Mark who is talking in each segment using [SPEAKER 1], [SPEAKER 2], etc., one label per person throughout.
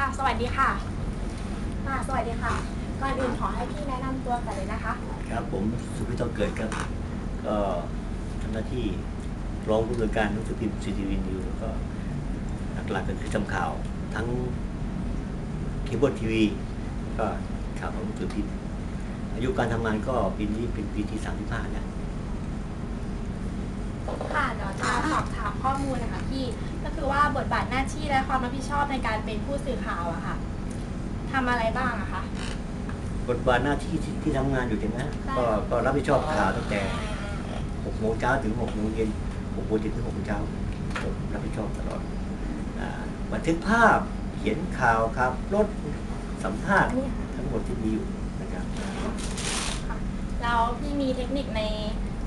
[SPEAKER 1] ค่ะ สวัสดีค่ะค่ะสวัสดีค่ะ ก่อนอื่นขอให้พี่แนะนำตัวกันเลยนะคะ
[SPEAKER 2] ครับผมสุพิทองเกิดครับก็ทำหน้าที่รองผู้ตรวจการหนังสือพิมพ์ซีทีวีนิวแล้วก็หลักๆก็คือทำข่าวทั้งเคเบิลทีวีก็ข่าวของหนังสือพิมพ์อายุการทำงานก็ปีนี้เป็นปีที่35แล้ว
[SPEAKER 1] ค่ะเดี๋ยวจะสอบถามข้อมูลนะคะพี่ ก็คือว่าบทบาทหน้าที่และความรับผิดชอบในการเป็นผู้สื่อข่าวอะค่ะทำอะไรบ้างอะคะ
[SPEAKER 2] บทบาทหน้าที่ที่ที่ทำงานอยู่ใช่ไหม
[SPEAKER 1] ใช่
[SPEAKER 2] ก็ก็รับผิดชอบข่าวตั้งแต่6โมงเช้าถึง6โมงเย็น6โมงเย็นถึง6โมงเช้าผมรับผิดชอบตลอดอ่าบันทึกภาพเขียนข่าวครับรถสัมภาษณ์
[SPEAKER 1] นี่ค่ะ
[SPEAKER 2] ทั้งหมดที่มีอยู่นะครับ
[SPEAKER 1] ค่ะแล้วพี่มีเทคนิคใน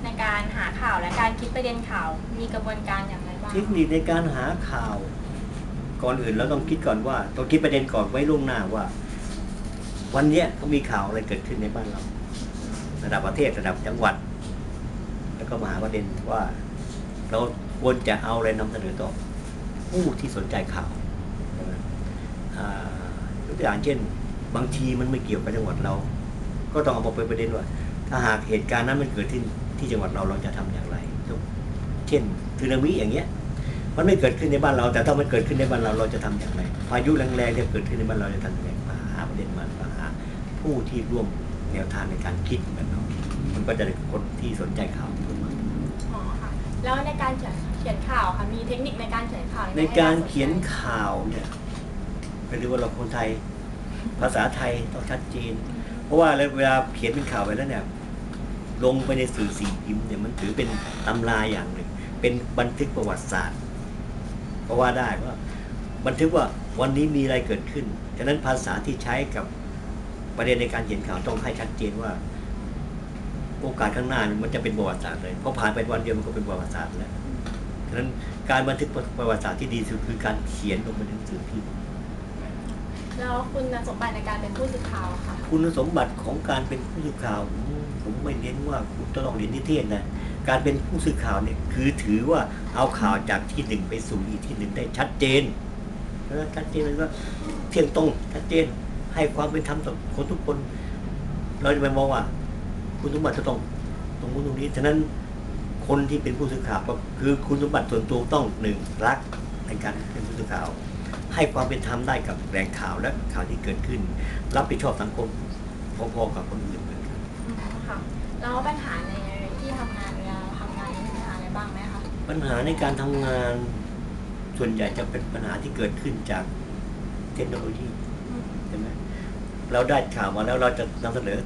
[SPEAKER 1] ในการหาข่าวและการคิดประเด็นข่าวมีกระบวนการอย่างไรบ้าง
[SPEAKER 2] เทคนิคในการหาข่าว ก่อนอื่นเราต้องคิดก่อนว่าต้องคิดประเด็นก่อนไว้ล่วงหน้าว่า วันนี้เขามีข่าวอะไรเกิดขึ้นในบ้านเรา ระดับประเทศระดับจังหวัด แล้วก็มาหาประเด็นว่า เราควรจะเอาอะไรนำเสนอต่อผู้ที่สนใจข่าวยกตัวอย่างเช่น บางทีมันไม่เกี่ยวกับจังหวัดเรา ก็ต้องเอามาเป็นประเด็นว่า ถ้าหากเหตุการณ์นั้นมันเกิดขึ้น ที่จังหวัดเราเราจะทำอย่างไร เช่นสึนามิอย่างเงี้ย มันไม่เกิดขึ้นในบ้านเรา แต่ถ้ามันเกิดขึ้นในบ้านเราเราจะทำอย่างไร พายุแรงๆเนี่ยเกิดขึ้นในบ้านเราจะทำอย่างไรมาหาประเด็นมามาหาผู้ที่ร่วมแนวทางในการคิดแบบเรามันก็จะได้คนที่สนใจข่าวเพิ่มมาก
[SPEAKER 1] อ๋อค่ะ แล้วในการเขียนเขียนข่าวค่ะ มีเทคนิคในการเขียนข่าวยังไง
[SPEAKER 2] ใน
[SPEAKER 1] ให้
[SPEAKER 2] การ
[SPEAKER 1] สใจ
[SPEAKER 2] เขียนข่าวเนี่ยเป็นเรื่องว่าเราคนไทย ภาษาไทยต้องชัดเจน เพราะว่าเวลาเขียนเป็นข่าวไปแล้วเนี่ย ลงไปในสื่อสิ่งพิมพ์เนี่ยมันถือเป็นตำราอย่างหนึ่ง เป็นบันทึกประวัติศาสตร์เพราะว่าได้ว่าบันทึกว่าวันนี้มีอะไรเกิดขึ้น ฉะนั้นภาษาที่ใช้กับประเด็นในการเขียนข่าวต้องให้ชัดเจนว่า โอกาสข้างหน้ามันจะเป็นประวัติศาสตร์เลยเพราะผ่านไปวันเดียวมันก็เป็นประวัติศาสตร์แล้วฉะนั้นการบันทึกประวัติศาสตร์ที่ดีที่สุดคือการเขียนลงบนหนังสือพิมพ์
[SPEAKER 1] แล้วคุณสมบัติในการเป็นผู้สื่อข่าวอะค่ะ
[SPEAKER 2] คุณสมบัติของการเป็นผู้สื่อข่าว ผมไม่เน้นว่าคุณจะต้องเรียนนิเทศนะการเป็นผู้สื่อข่าวเนี่ยคือถือว่าเอาข่าวจากที่หนึ่งไปสู่อีกที่หนึ่งได้ชัดเจนชัดเจนเลยว่าเที่ยงตรงชัดเจนให้ความเป็นธรรมต่อคนทุกคน เราจะไปมองว่า คุณสมบัติจะต้องตรงนู้นตรงนี้ฉะนั้นคนที่เป็นผู้สื่อข่าวก็คือคุณสมบัติส่วนตัวต้องหนึ่งรักในการเป็นผู้สื่อข่าว ให้ความเป็นธรรมได้กับแหล่งข่าวและข่าวที่เกิดขึ้น รับผิดชอบสังคมพอๆกับคนอื่น
[SPEAKER 1] ค่ะแล้วปัญหาในที่ทำงานเวลาทำงานมีปัญหาอะไรบ้างไหมคะ
[SPEAKER 2] ปัญหาในการทำงานส่วนใหญ่จะเป็นปัญหาที่เกิดขึ้นจากเทคโนโลยีใช่ไหมเราได้ข่าวมาแล้วเราจะนำเสนอ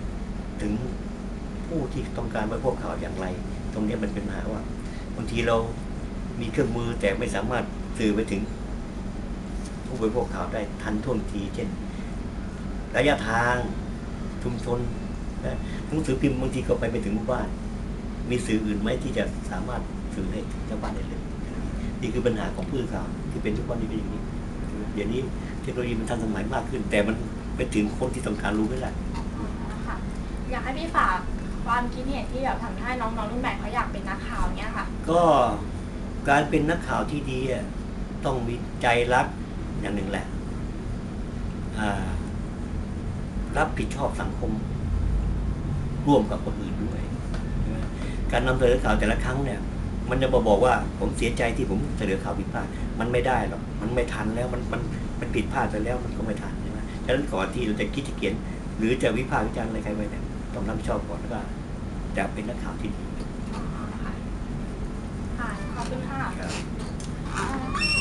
[SPEAKER 2] ถึงผู้ที่ต้องการบริโภคข่าวอย่างไร ตรงเนี้ยมันเป็นปัญหาว่าบางทีเรามีเครื่องมือแต่ไม่สามารถสื่อไปถึง ผู้บริโภคข่าวได้ทันท่วงทีเช่น ระยะทางชุมชนนะ หนังสือพิมพ์บางทีก็ไปไม่ถึงหมู่บ้าน มีสื่ออื่นไหมที่จะสามารถสื่อให้ถึงชาวบ้านได้เลยนี่คือปัญหาของผู้สื่อข่าวที่เป็นทุกวันนี้เป็นอย่างนี้เดี๋ยวนี้เทคโนโลยีมันทันสมัยมากขึ้น แต่มันไปถึงคนที่ต้องการรู้ไม่ได้
[SPEAKER 1] อ๋อค่ะอยากให้พี่ฝากความคิดเห็นที่แบบทำให้น้องๆรุ่นใหม่เขาอยากเป็นนักข่าวเนี้ยค่ะ
[SPEAKER 2] ก็การเป็นนักข่าวที่ดีอะต้องมีใจรักอย่างหนึ่งแหละอ่ารับผิดชอบสังคม ร่วมกับคนอื่นด้วยใช่ไหมการนำเสนอข่าวแต่ละครั้งเนี่ย มันจะมาบอกว่าผมเสียใจที่ผมเสนอข่าวผิดพลาด มันไม่ได้หรอก มันไม่ทันแล้ว มันมันมันผิดพลาดไปแล้วมันก็ไม่ทันใช่ไหมฉะนั้นก่อนที่เราจะคิดจะเขียน หรือจะวิพากษ์วิจารณ์อะไรใครไว้เนี่ยต้องรับผิดชอบก่อนแล้วก็จะเป็นนักข่าวที่ดี
[SPEAKER 1] อ๋อค่ะค่ะขอบคุณค่ะ
[SPEAKER 2] ครับ